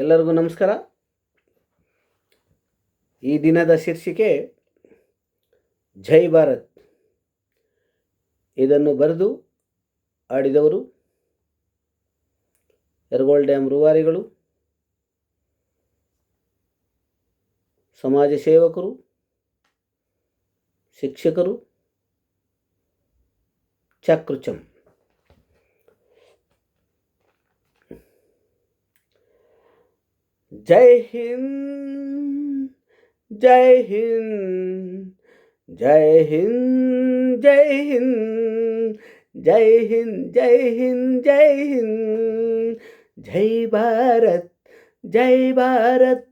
ಎಲ್ಲರಿಗೂ ನಮಸ್ಕಾರ. ಈ ದಿನದ ಶೀರ್ಷಿಕೆ, ಜೈ ಭಾರತ್. ಇದನ್ನು ಬರೆದು ಆಡಿದವರು ಯರಗೋಳ್ ಡ್ಯಾಮ್ ರೂವಾರಿಗಳು, ಸಮಾಜ ಸೇವಕರು, ಶಿಕ್ಷಕರು ಚಾಕೃಚಂ ಜೈ ಹಿಂದ್ ಜೈ ಹಿಂದ್ ಜೈ ಹಿಂದ್ ಜೈ ಹಿಂದ್ ಜೈ ಹಿಂದ್ ಜೈ ಹಿಂದ್ ಜೈ ಹಿಂದ್ ಜೈ ಭಾರತ್ ಜೈ ಭಾರತ್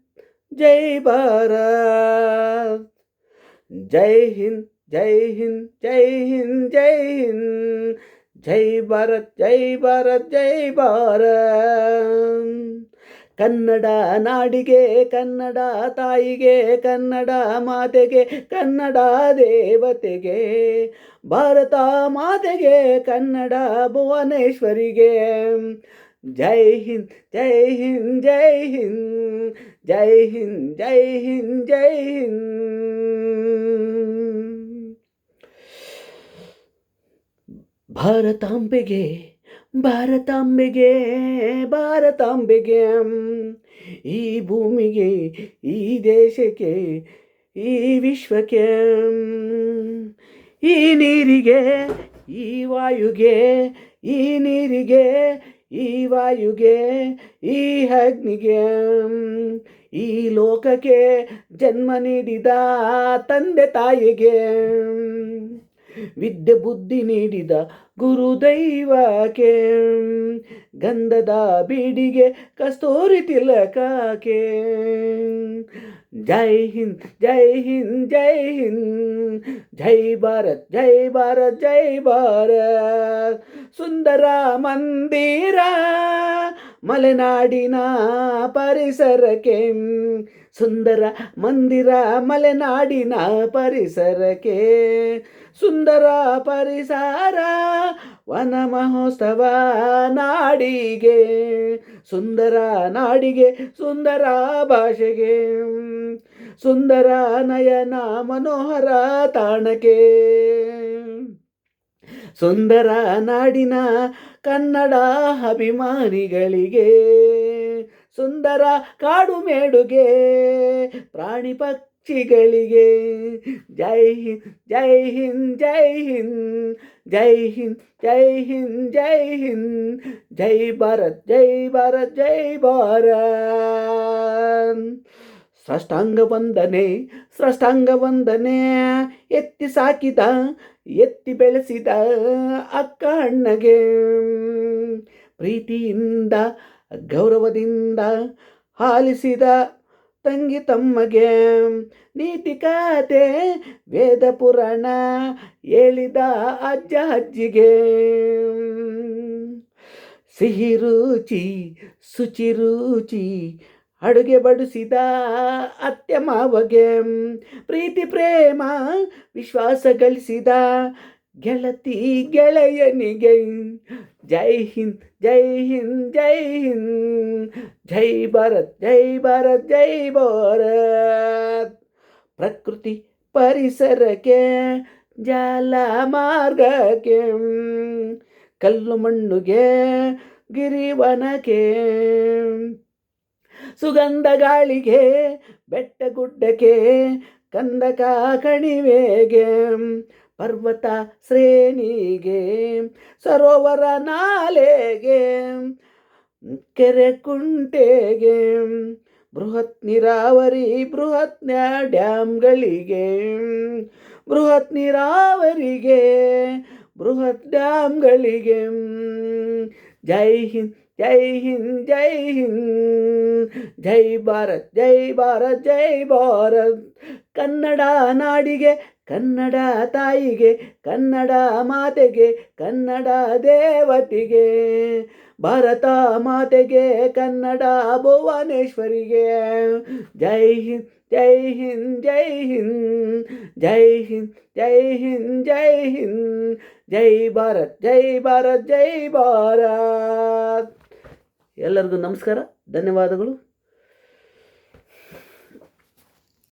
ಜೈ ಭಾರತ್ ಜೈ ಹಿಂದ್ ಜೈ ಹಿಂದ್ ಜೈ ಹಿಂದ್ ಜೈ ಹಿಂದ್ ಜೈ ಭಾರತ್ ಜೈ ಭಾರತ್ ಜೈ ಭಾರತ್ ಕನ್ನಡ ನಾಡಿಗೆ, ಕನ್ನಡ ತಾಯಿಗೆ, ಕನ್ನಡ ಮಾತೆಗೆ, ಕನ್ನಡ ದೇವತೆಗೆ, ಭಾರತ ಮಾತೆಗೆ, ಕನ್ನಡ ಭುವನೇಶ್ವರಿಗೆ. ಜೈ ಹಿಂದ್ ಜೈ ಹಿಂದ್ ಜೈ ಹಿಂದ್ ಜೈ ಹಿಂದ್ ಜೈ ಹಿಂದ್ ಜೈ ಹಿಂದ್. ಭಾರತಾಂಬೆಗೆ ಭಾರತಾಂಬೆಗೆ ಭಾರತಾಂಬೆಗೆ, ಈ ಭೂಮಿಗೆ, ಈ ದೇಶಕ್ಕೆ, ಈ ವಿಶ್ವಕ್ಕೆ, ಈ ನೀರಿಗೆ, ಈ ವಾಯುಗೆ, ಈ ನೀರಿಗೆ, ಈ ವಾಯುಗೆ, ಈ ಅಗ್ನಿಗೆ, ಈ ಲೋಕಕ್ಕೆ ಜನ್ಮ ನೀಡಿದ ತಂದೆ ತಾಯಿಗೆ. ವಿದ್ಯೆ ಬುದ್ಧಿ ನೀಡಿದ ಗುರುದೈವಕ್ಕೆ ಗಂಧದ ಬೀಡಿಗೆ ಕಸ್ತೂರಿ ತಿಲಕಕ್ಕೆ ಜೈ ಹಿಂದ್ ಜೈ ಹಿಂದ್ ಜೈ ಹಿಂದ್, ಜೈ ಭಾರತ್ ಜೈ ಭಾರತ್ ಜೈ ಭಾರತ್. ಸುಂದರ ಮಂದಿರ, ಮಲೆನಾಡಿನ ಪರಿಸರಕ್ಕೆ ಸುಂದರ ಮಂದಿರ, ಮಲೆನಾಡಿನ ಪರಿಸರಕ್ಕೆ ಸುಂದರ ಪರಿಸರ, ವನ ಮಹೋತ್ಸವ ನಾಡಿಗೆ, ಸುಂದರ ನಾಡಿಗೆ, ಸುಂದರ ಭಾಷೆಗೆ, ಸುಂದರ ನಯನ ಮನೋಹರ ತಾಣಕ್ಕೆ, ಸುಂದರ ನಾಡಿನ ಕನ್ನಡ ಅಭಿಮಾನಿಗಳಿಗೆ, ಸುಂದರ ಕಾಡು ಮೇಡುಗೆ ಪ್ರಾಣಿ ಪಕ್ಷಿಗಳಿಗೆ ಜೈ ಹಿಂದ್ ಜೈ ಹಿಂದ್ ಜೈ ಹಿಂದ್ ಜೈ ಹಿಂದ್ ಜೈ ಹಿಂದ್ ಜೈ ಹಿಂದ್ ಜೈ ಭಾರತ್ ಜೈ ಭಾರತ್ ಜೈ ಭಾರತ್. ಸೃಷ್ಟಾಂಗ ವಂದನೆ ಸೃಷ್ಟಾಂಗ ವಂದನೆ ಎತ್ತಿ ಸಾಕಿದ, ಎತ್ತಿ ಬೆಳೆಸಿದ ಅಕ್ಕ ಅಣ್ಣಗೆ. ಪ್ರೀತಿಯಿಂದ, ಗೌರವದಿಂದ ಆಲಿಸಿದ ತಂಗಿ ತಮ್ಮಗೆ ನೀತಿ ಕತೆ ವೇದ ಪುರಾಣ ಹೇಳಿದ ಅಜ್ಜ ಅಜ್ಜಿಗೆ. ಸಿಹಿ ರುಚಿ, ಶುಚಿ ರುಚಿ, ಅಡುಗೆ ಬಡಿಸಿದ ಅತ್ತೆ ಮಾವಗೆ. ಪ್ರೀತಿ, ಪ್ರೇಮ, ವಿಶ್ವಾಸ ಗಳಿಸಿದ ಗೆಳತಿ ಗೆಳೆಯನಿಗೆ. ಜೈ ಹಿಂದ್ ಜೈ ಹಿಂದ್ ಜೈ ಹಿಂದ್. ಜೈ ಭಾರತ್ ಜೈ ಭಾರತ್ ಜೈ ಭಾರತ್. ಪ್ರಕೃತಿ ಪರಿಸರಕ್ಕೆ, ಜಾಲ ಮಾರ್ಗಕ್ಕೆ. ಕಲ್ಲು ಮಣ್ಣುಗೆ, ಗಿರಿವನಕ್ಕೆ. ಸುಗಂಧ ಗಾಳಿಗೆ, ಬೆಟ್ಟ ಗುಡ್ಡಕ್ಕೆ, ಕಂದಕ ಕಣಿವೆಗೆ. ಪರ್ವತ ಶ್ರೇಣಿಗೆ, ಸರೋವರ ನಾಲೆಗೆ, ಕೆರೆ ಕುಂಟೆಗೆ, ಬೃಹತ್ ನೀರಾವರಿ, ಬೃಹತ್ ಡ್ಯಾಮ್ಗಳಿಗೆ, ಬೃಹತ್ ನೀರಾವರಿಗೆ, ಬೃಹತ್ ಡ್ಯಾಮ್ಗಳಿಗೆ. ಜೈ ಹಿಂದ್ ಜೈ ಹಿಂದ್ ಜೈ ಹಿಂದ್, ಜೈ ಭಾರತ್ ಜೈ ಭಾರತ್ ಜೈ ಭಾರತ್. ಕನ್ನಡ ನಾಡಿಗೆ ಕನ್ನಡ ತಾಯಿಗೆ, ಕನ್ನಡ ಮಾತೆಗೆ, ಕನ್ನಡ ದೇವತೆಗೆ, ಭಾರತ ಮಾತೆಗೆ, ಕನ್ನಡ ಭುವನೇಶ್ವರಿಗೆ. ಜೈ ಹಿಂದ್ ಜೈ ಹಿಂದ್ ಜೈ ಹಿಂದ್ ಜೈ ಹಿಂದ್ ಜೈ ಹಿಂದ್ ಜೈ ಹಿಂದ್. ಜೈ ಭಾರತ್ ಜೈ ಭಾರತ್ ಜೈ ಭಾರತ್. ಎಲ್ಲರಿಗೂ ನಮಸ್ಕಾರ, ಧನ್ಯವಾದಗಳು.